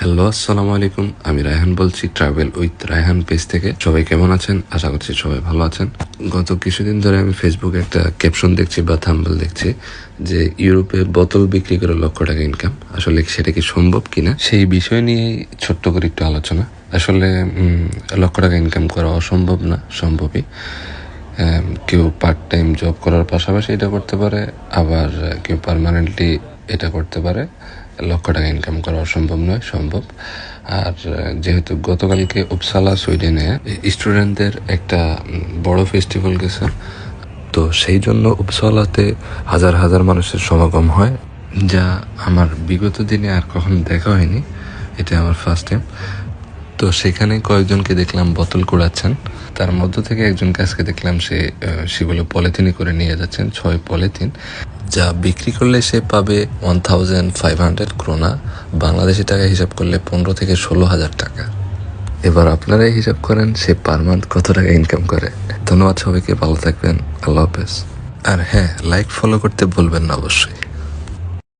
Hello, আসসালামু আলাইকুম। আমি রায়হান বলছি ট্রাভেল উইথ রায়হান পেজ থেকে। সবাই কেমন আছেন? আশা করছি সবাই ভালো আছেন। গত কিছুদিন ধরে আমি ফেসবুকে একটা ক্যাপশন দেখছি বা থাম্বল দেখছি, যে ইউরোপে বোতল বিক্রি করে লক্ষ টাকা ইনকাম আসলে সেটা কি সম্ভব কিনা? সেই বিষয় নিয়েই ছোট্ট করে একটু আলোচনা। আসলে লক্ষ টাকা ইনকাম করা অসম্ভব না, সম্ভবই। কেউ পার্ট টাইম জব করার পাশাপাশি এটা করতে পারে, আবার কেউ পার্মানেন্টলি এটা করতে পারে। লক্ষ টাকা ইনকাম করা অসম্ভব নয়, সম্ভব। আর যেহেতু গতকালকে উপসালা, সুইডেনে স্টুডেন্টদের একটা বড় ফেস্টিভ্যাল গেছে, তো সেই জন্য উপসালাতে হাজার হাজার মানুষের সমাগম হয়, যা আমার বিগত দিনে আর কখনো দেখা হয়নি, এটা আমার ফার্স্ট টাইম তো সেখানে কয়েকজনকে দেখলাম বোতল কুড়াচ্ছেন, তার মধ্য থেকে একজনকে আজকে দেখলাম সে সেগুলো পলিথিনে করে নিয়ে যাচ্ছেন, ছয় পলিথিন যা বিক্রি করলে সে পাবে one thousand five hundred krona Bangladeshi টাকা হিসাব করলে পনেরো থেকে ষোলো হাজার টাকা। এবার আপনারাই হিসাব করেন সে পার মান্থ কত টাকা ইনকাম করে। ধন্যবাদ সবাইকে, ভালো থাকবেন, আল্লাহ হাফেজ। আর হ্যাঁ লাইক ফলো করতে বলবেন না অবশ্যই।